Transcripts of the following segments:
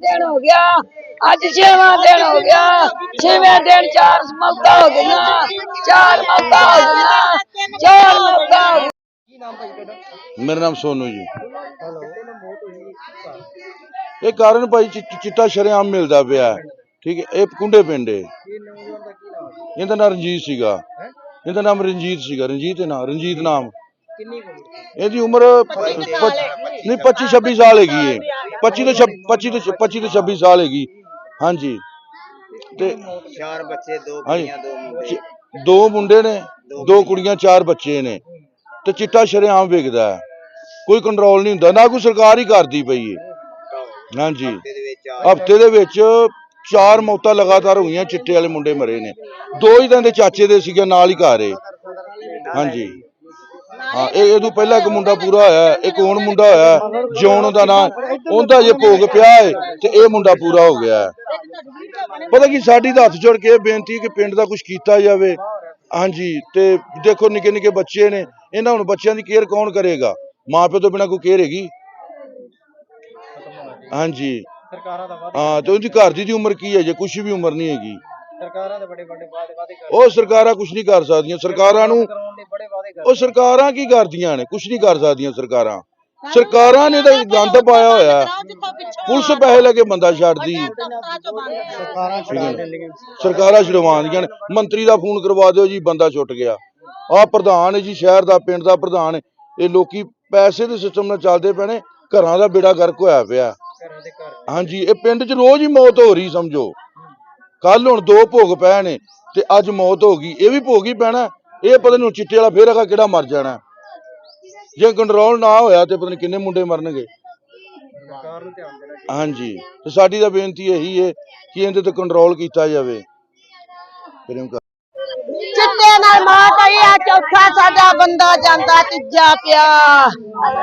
ਦਿਨ ਹੋ ਗਿਆ। ਅੱਜ ਛੇਵਾਂ ਦਿਨ ਹੋ ਗਿਆ। ਛੇਵੇਂ ਦਿਨ ਚਾਰ ਮੌਤਾਂ ਹੋ ਗਈਆਂ। ਚਾਰ ਮੌਤਾਂ ਹੋ ਗਈਆਂ। ਚਾਰ ਮੌਤਾਂ ਹੋ ਗਈਆਂ। ਮੇਰਾ ਨਾਮ ਸੋਨੂ ਜੀ। ਇਹ ਕਾਰਨ ਭਾਈ ਚਿ- ਚਿ- ਚਿੱਟਾ ਸ਼ਰੇਆਮ ਮਿਲਦਾ ਪਿਆ ਹੈ। ਠੀਕ ਹੈ ਇਹ ਕੁੰਡੇ ਪਿੰਡੇ ਇਹਦਾ ਨਾਮ ਰਣਜੀਤ ਸੀਗਾ। ਇਹਦਾ ਨਾਮ ਰਣਜੀਤ ਸੀਗਾ। ਰਣਜੀਤ ਹੈ ਨਾ ਰਣਜੀਤ ਨਾਮ। ਇਹਦੀ ਉਮਰ ਪ- ਪ- ਨਹੀਂ 25 26 ਸਾਲ ਹੈਗੀ ਹੈ। 25 ਤੋਂ 25 ਤੋਂ 25 ਤੋਂ 26 ਸਾਲ ਹੈਗੀ। ਹਾਂਜੀ। ਤੇ ਚਾਰ ਬੱਚੇ ਦੋ ਕੁੜੀਆਂ ਦੋ ਮੁੰਡੇ। ਚ- ਦੋ ਮੁੰਡੇ ਨੇ ਦੋ ਕੁੜੀਆਂ ਚਾਰ ਬੱਚੇ ਨੇ। ਤੇ ਚਿੱਟਾ ਸ਼ਰੇਆਮ ਵਿਕਦਾ ਕੋਈ ਕੰਟਰੋਲ ਨਹੀਂ ਹੁੰਦਾ। ਨਾ ਕੋਈ ਸਰਕਾਰ ਹੀ ਕਰਦੀ ਪਈ ਹੈ ਹਾਂਜੀ। ਹਫ਼ਤੇ ਦੇ ਵਿੱਚ ਚਾਰ ਮੌਤਾਂ ਲਗਾਤਾਰ ਹੋਈਆਂ ਚਿੱਟੇ ਵਾਲੇ ਮੁੰਡੇ ਮਰੇ ਨੇ। ਦੋ ਹੀ ਤਾਂ ਦੇ ਚਾਚੇ ਦੇ ਸੀਗੇ ਨਾਲ ਹੀ ਘਰ ਏ। ਹਾਂਜੀ। ਹਾਂ ਇਹ ਇਹਦੋਂ ਪਹਿਲਾਂ ਇੱਕ ਮੁੰਡਾ ਪੂਰਾ ਹੋਇਆ ਹੈ, ਇੱਕ ਹੁਣ ਮੁੰਡਾ ਹੋਇਆ ਹੈ, ਜਿਉਣ ਦਾ ਨਾਂ ਉਹਦਾ ਜੇ ਭੋਗ ਪਿਆ ਏ ਤੇ ਇਹ ਮੁੰਡਾ ਪੂਰਾ ਹੋ ਗਿਆ ਹੈ। ਪਤਾ ਕੀ ਸਾਡੀ ਤਾਂ ਹੱਥ ਜੋੜ ਕੇ ਬੇਨਤੀ ਹੈ ਕਿ ਪਿੰਡ ਦਾ ਕੁਝ ਕੀਤਾ ਜਾਵੇ। ਹਾਂਜੀ ਤੇ ਦੇਖੋ ਨਿੱਕੇ ਨਿੱਕੇ ਬੱਚੇ ਨੇ ਇਹਨਾਂ ਹੁਣ ਬੱਚਿਆਂ ਦੀ ਕੇਅਰ ਕੌਣ ਕਰੇਗਾ? ਮਾਪੇ ਤੋਂ ਬਿਨਾ ਕੋਈ ਕੇਅਰ ਹੈਗੀ? ਹਾਂਜੀ। ਸਰਕਾਰਾਂ ਦਾ ਵਾਅਦੇ ਹਾਂ ਤੇ ਉਹਦੀ ਘਰ ਦੀ ਦੀ ਉਮਰ ਕੀ ਹੈ ਜੇ ਕੁਝ ਵੀ ਉਮਰ ਨਹੀਂ ਹੈਗੀ? ਸਰਕਾਰਾਂ ਦੇ ਬੜੇ ਵੱਡੇ ਵਾਅਦੇ ਉਹ ਸਰਕਾਰਾਂ ਕੁਝ ਨਹੀਂ ਕਰ ਸਕਦੀਆਂ। ਸਰਕਾਰਾਂ ਨੂੰ ਦੇ ਬੜੇ ਵਾਅਦੇ ਕਰ ਉਹ ਸਰਕਾਰਾਂ ਕੀ ਕਰਦੀਆਂ ਨੇ? ਕੁਝ ਨਹੀਂ ਕਰ ਸਕਦੀਆਂ ਸਰਕਾਰਾਂ। ਸਰਕਾਰਾਂ ਨੇ ਤਾਂ ਗੰਦ ਪਾਇਆ ਹੋਇਆ। ਪੁਲਿਸ ਪੈਸੇ ਲੈ ਕੇ ਬੰਦਾ ਛੱਡਦੀ। ਸਰਕਾਰਾਂ ਛਡਾ ਦਿੰਦੀਆਂ ਸਰਕਾਰਾਂ ਛਡਵਾਉਂਦੀਆਂ ਨੇ। ਮੰਤਰੀ ਦਾ ਫੋਨ ਕਰਵਾ ਦਿਓ ਜੀ ਬੰਦਾ ਛੁੱਟ ਗਿਆ। ਆਹ ਪ੍ਰਧਾਨ ਹੈ ਜੀ ਸ਼ਹਿਰ ਦਾ ਪਿੰਡ ਦਾ ਪ੍ਰਧਾਨ ਹੈ। ਇਹ ਲੋਕੀ ਪੈਸੇ ਦੇ ਸਿਸਟਮ ਨਾਲ ਚੱਲਦੇ ਪਏ ਨੇ। ਘਰਾਂ ਦਾ ਬੇੜਾ ਗਰਕ ਹੋਇਆ ਪਿਆ। ਹਾਂਜੀ ਇਹ ਪਿੰਡ 'ਚ ਰੋਜ਼ ਹੀ ਮੌਤ ਹੋ ਰਹੀ ਸਮਝੋ। ਕੱਲ ਹੁਣ ਦੋ ਭੋਗ ਪਏ ਨੇ ਤੇ ਅੱਜ ਮੌਤ ਹੋ ਗਈ। ਇਹ ਵੀ ਭੋਗ ਹੀ ਪੈਣਾ। ਇਹ ਪਤਾ ਨਹੀਂ ਚਿੱਟੇ ਵਾਲਾ ਫੇਰ ਹੈਗਾ ਕਿਹੜਾ ਮਰ ਜਾਣਾ। ਜੇ ਕੰਟਰੋਲ ਨਾ ਹੋਇਆ ਤੇ ਪਤਾ ਨਹੀਂ ਕਿੰਨੇ ਮੁੰਡੇ ਮਰਨਗੇ। ਹਾਂਜੀ, ਤੇ ਸਾਡੀ ਤਾਂ ਬੇਨਤੀ ਇਹੀ ਹੈ ਕਿ ਇਹਦੇ ਤੇ ਕੰਟਰੋਲ ਕੀਤਾ ਜਾਵੇ। ਚਿੱਟੇ ਨਾਲ ਮਾਤ ਆਈ ਚੌਥਾ ਸਾਡਾ ਬੰਦਾ ਜਾਂਦਾ ਤੀਜਾ ਪਿਆ।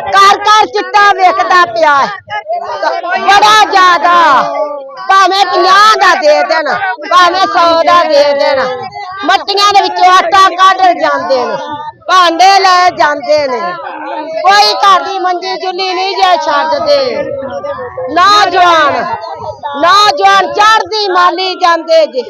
ਘਰ ਘਰ ਚਿੱਟਾ ਵੇਖਦਾ ਪਿਆ। ਬੜਾ ਜ਼ਿਆਦਾ। ਭਾਵੇਂ 50 ਦਾ ਦੇ ਦੇਣ, ਭਾਵੇਂ 100 ਦਾ ਦੇ ਦੇਣ। ਮੱਟੀਆਂ ਦੇ ਵਿੱਚੋਂ ਆਟਾ ਕੱਢ ਜਾਂਦੇ ਨੇ, ਭਾਂਡੇ ਲੈ ਜਾਂਦੇ ਨੇ। ਕੋਈ ਘਰ ਦੀ ਮੰਜੀ ਜੁਲੀ ਨਹੀਂ ਜੇ ਛੱਡਦੇ। ਨੌਜਵਾਨ ਨੌਜਵਾਨ ਚੜਦੀ ਮਾਲੀ ਜਾਂਦੇ ਜੇ।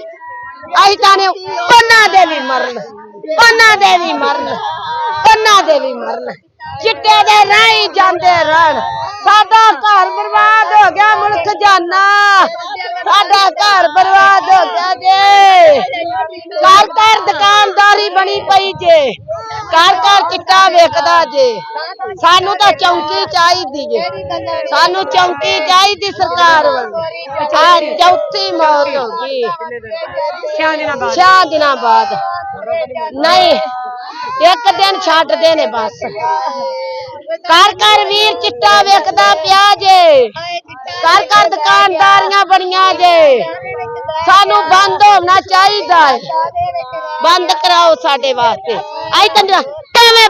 ਅਸੀਂ ਤਾਂ ਨੇ ਉਹਨਾਂ ਦੇ ਵੀ ਮਰਨ ਉਹਨਾਂ ਦੇ ਵੀ ਮਰਨ ਉਹਨਾਂ ਦੇ ਵੀ ਮਰਨ। ਚਿੱਟੇ ਦੇ ਰਾਹੀਂ ਜਾਂਦੇ ਰਹਿਣ। ਸਾਡਾ ਘਰ ਬਰਬਾਦ ਹੋ ਗਿਆ, ਮੁਲਕ ਜਾਨਾ। ਸਾਡਾ ਘਰ ਬਰਬਾਦ ਹੋ ਗਿਆ ਜੇ। ਘਰ ਘਰ ਦੁਕਾਨਦਾਰੀ ਬਣੀ ਪਈ ਜੇ। ਘਰ ਘਰ ਚਿੱਟਾ ਵੇਚਦਾ ਜੇ। ਸਾਨੂੰ ਤਾਂ ਚੌਂਕੀ ਚਾਹੀਦੀ ਜੇ। ਸਾਨੂੰ ਚੌਂਕੀ ਚਾਹੀਦੀ ਸਰਕਾਰ ਵੱਲੋਂ। ਆ ਚੌਥੀ ਮੌਤ ਹੋ ਗਈ। ਛਿਆਂ ਦਿਨਾਂ ਬਾਅਦ। ਛੇ ਦਿਨਾਂ ਬਾਅਦ। ਨਹੀਂ ਇੱਕ ਦਿਨ ਛੱਡਦੇ ਨੇ ਬਸ। ਘਰ ਘਰ ਵੀਰ ਚਿੱਟਾ ਵੇਖਦਾ ਪਿਆ ਜੇ। ਘਰ ਘਰ ਦੁਕਾਨਦਾਰੀਆਂ ਬਣੀਆਂ ਜੇ। ਸਾਨੂੰ ਬੰਦ ਹੋਣਾ ਚਾਹੀਦਾ। ਹੈ ਬੰਦ ਕਰਾਓ ਸਾਡੇ ਵਾਸਤੇ। ਅਸੀਂ ਤਾਂ ਕਿਵੇਂ